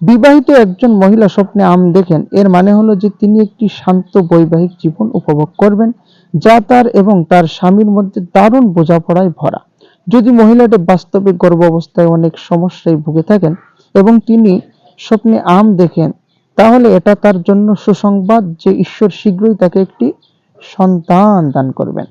বিবাহিত একজন মহিলা স্বপ্নে আম দেখেন। এর মানে হলো যে তিনি একটি শান্ত বৈবাহিক জীবন উপভোগ করবেন, যা তার এবং তার স্বামীর মধ্যে দারুণ বোঝাপড়ায় ভরা। যদি মহিলাটি বাস্তবে গর্ভাবস্থায় অনেক সমস্যায় ভুগে থাকেন এবং তিনি স্বপ্নে আম দেখেন, তাহলে এটা তার জন্য সুসংবাদ যে ঈশ্বর শীঘ্রই তাকে একটি সন্তান দান করবেন।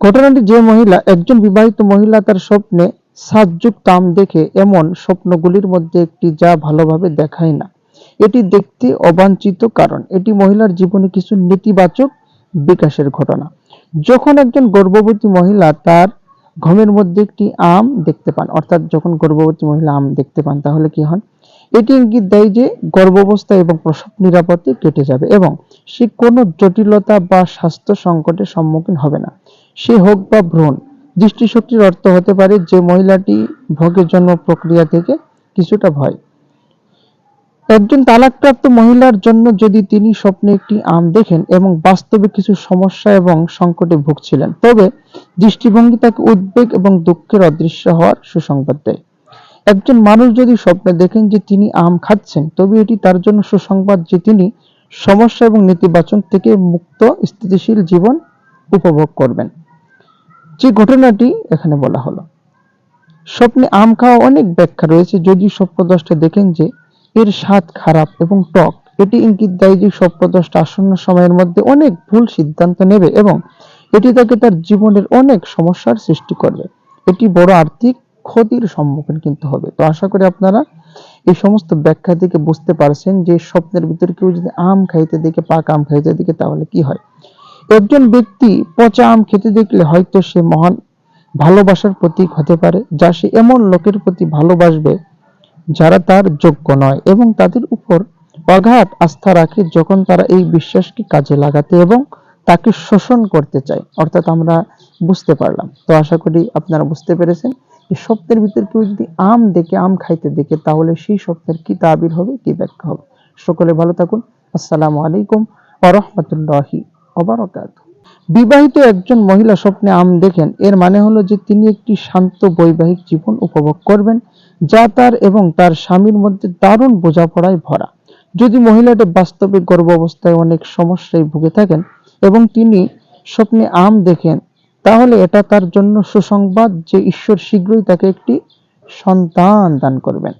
ঘটনাটি যে মহিলা, একজন বিবাহিত মহিলা তার স্বপ্নে সাতযুক্ত আম দেখে এমন স্বপ্নগুলির মধ্যে একটি যা ভালোভাবে দেখায় না। এটি দেখতে অবাঞ্ছিত কারণ, এটি মহিলার জীবনে কিছু নেতিবাচক বিকাশের ঘটনা। যখন একজন গর্ভবতী মহিলা তার ঘুমের মধ্যে একটি আম দেখতে পান, অর্থাৎ যখন গর্ভবতী মহিলা আম দেখতে পান, তাহলে কি হন? এটি ইঙ্গিত দেয় যে গর্ভাবস্থা এবং প্রসব নিরাপদে কেটে যাবে এবং সে কোনো জটিলতা বা স্বাস্থ্য সংকটের সম্মুখীন হবে না। সে হোক বা ভ্রূণ দৃষ্টিশক্তির অর্থ হতে পারে যে মহিলাটি ভোগের জন্ম প্রক্রিয়া থেকে কিছুটা ভয়। একজন তালাকপ্রাপ্ত মহিলার জন্য যদি তিনি স্বপ্নে একটি আম দেখেন এবং বাস্তবে কিছু সমস্যা এবং সংকটে ভুগছিলেন, তবে দৃষ্টিভঙ্গি তাকে উদ্বেগ এবং দুঃখের অদৃশ্য হওয়ার সুসংবাদ দেয়। একজন মানুষ যদি স্বপ্নে দেখেন যে তিনি আম খাচ্ছেন, তবে এটি তার জন্য সুসংবাদ যে তিনি সমস্যা এবং নেতিবাচক থেকে মুক্ত স্থিতিশীল জীবন উপভোগ করবেন। যে ঘটনাটি এখানে বলা হলো। স্বপ্নে আম খাওয়া অনেক ব্যাখ্যা রয়েছে যদি স্বপ্নদ্রষ্টা দেখেন যে এর স্বাদ খারাপ এবং টক। এটি ইঙ্গিত দেয় যে স্বপ্নদ্রষ্টা আসন্ন সময়ের মধ্যে অনেক ভুল সিদ্ধান্ত নেবে এবং এটি তাকে তার জীবনের অনেক সমস্যার সৃষ্টি করবে। এটি বড় আর্থিক ক্ষতির সম্মুখীন কিন্তু হবে। তো আশা করি আপনারা এই সমস্ত ব্যাখ্যা থেকে বুঝতে পারছেন যে স্বপ্নের ভিতরে কেউ যদি আম খাইতে দেখে, পাক আম খাইতে দেখে, তাহলে কি হয়? একজন ব্যক্তি পচা আম খেতে দেখলে হয়তো সে মহান ভালোবাসার প্রতীক হতে পারে, যা সে এমন লোকের প্রতি ভালোবাসবে যারা তার যোগ্য নয় এবং তাদের উপর অগাধ আস্থা রাখে যখন তারা এই বিশ্বাসকে কাজে লাগাতে এবং তাকে শোষণ করতে চায়। অর্থাৎ আমরা বুঝতে পারলাম। তো আশা করি আপনারা বুঝতে পেরেছেন যে স্বপ্নের ভিতরে কেউ যদি আম দেখে, আম খাইতে দেখে, তাহলে সেই স্বপ্নের কি তাবির হবে, কি ব্যাখ্যা হবে? সকলে ভালো থাকুন। আসসালামু আলাইকুম ওরহমতুল্লাহি অবরাকাত বিবাহিত একজন মহিলা স্বপ্নে আম দেখেন, এর মানে হলো যে তিনি একটি শান্ত বৈবাহিক জীবন উপভোগ করবেন, যা তার এবং তার স্বামীর মধ্যে দারুণ বোঝাপড়ায় ভরা। যদি মহিলাটি বাস্তবে গর্ভাবস্থায় অনেক সমস্যায় ভুগে থাকেন এবং তিনি স্বপ্নে আম দেখেন, তাহলে এটা তার জন্য সুসংবাদ যে ঈশ্বর শীঘ্রই তাকে একটি সন্তান দান করবেন।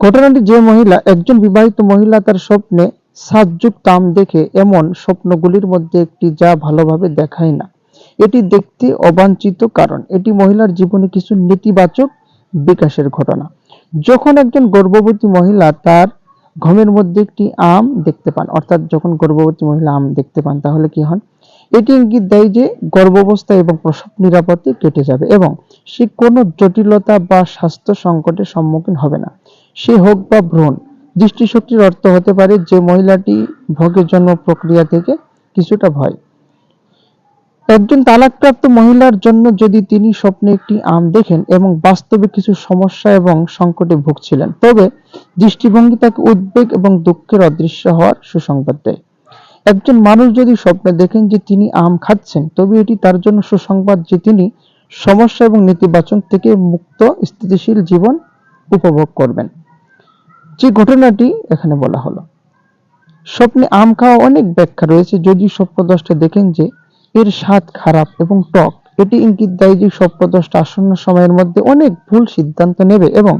ঘটনাটি যে মহিলা, একজন বিবাহিত মহিলা তার স্বপ্নে সাতযুক্ত আম দেখে এমন স্বপ্নগুলির মধ্যে একটি যা ভালোভাবে দেখায় না। এটি দেখতে অবাঞ্ছিত কারণ, এটি মহিলার জীবনে কিছু নেতিবাচক বিকাশের ঘটনা। যখন একজন গর্ভবতী মহিলা তার ঘুমের মধ্যে একটি আম দেখতে পান, অর্থাৎ যখন গর্ভবতী মহিলা আম দেখতে পান, তাহলে কি হন? এটি ইঙ্গিত দেয় যে গর্ভাবস্থা এবং প্রসব নিরাপদে কেটে যাবে এবং সে কোনো জটিলতা বা স্বাস্থ্য সংকটের সম্মুখীন হবে না। সে হোক বা ভ্রূণ দৃষ্টিশক্তির অর্থ হতে পারে যে মহিলাটি ভোগের জন্ম প্রক্রিয়া থেকে কিছুটা ভয়। একজন তালাকপ্রাপ্ত মহিলার জন্য যদি তিনি স্বপ্নে একটি আম দেখেন এবং বাস্তবে কিছু সমস্যা এবং সংকটে ভুগছিলেন, তবে দৃষ্টিভঙ্গি তাকে উদ্বেগ এবং দুঃখের অদৃশ্য হওয়ার সুসংবাদ দেয়। একজন মানুষ যদি স্বপ্নে দেখেন যে তিনি আম খাচ্ছেন, তবে এটি তার জন্য সুসংবাদ যে তিনি সমস্যা এবং নেতিবাচক থেকে মুক্ত স্থিতিশীল জীবন উপভোগ করবেন। যে ঘটনাটি এখানে বলা হলো। স্বপ্নে আম খাওয়া অনেক ব্যাখ্যা রয়েছে। যদি স্বপ্নদ্রষ্টা দেখেন যে এর স্বাদ খারাপ এবং টক, এটি ইঙ্গিত দেয় যে স্বপ্নদ্রষ্টা আসন্ন সময়ের মধ্যে অনেক ভুল সিদ্ধান্ত নেবে এবং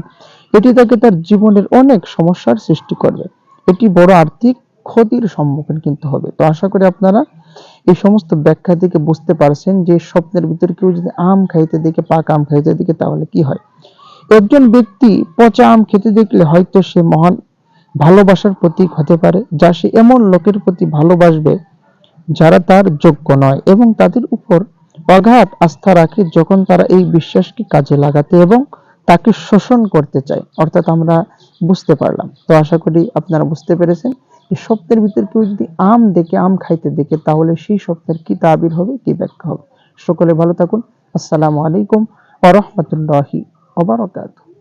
এটি তাকে তার জীবনের অনেক সমস্যার সৃষ্টি করবে। এটি বড় আর্থিক ক্ষতির সম্মুখীন কিন্তু হবে। তো আশা করি আপনারা এই সমস্ত ব্যাখ্যা থেকে বুঝতে পারছেন যে স্বপ্নের ভিতরে কেউ যদি আম খাইতে দেখে, পাক আম খাইতে দেখে, তাহলে কি হয়? একজন ব্যক্তি পচা আম খেতে দেখলে হয়তো সে মহান ভালোবাসার প্রতীক হতে পারে, যা সে এমন লোকের প্রতি ভালোবাসবে যারা তার যোগ্য নয় এবং তাদের উপর অগাধ আস্থা রাখে যখন তারা এই বিশ্বাসকে কাজে লাগাতে এবং তাকে শোষণ করতে চায়। অর্থাৎ আমরা বুঝতে পারলাম। তো আশা করি আপনারা বুঝতে পেরেছেন যে স্বপ্নের ভিতরে কেউ যদি আম দেখে, আম খাইতে দেখে, তাহলে সেই স্বপ্নের কি তাবির হবে, কি ব্যাখ্যা হবে? সকলে ভালো থাকুন। আসসালামু আলাইকুম ওরহমতুল্লাহি wabarakatuh.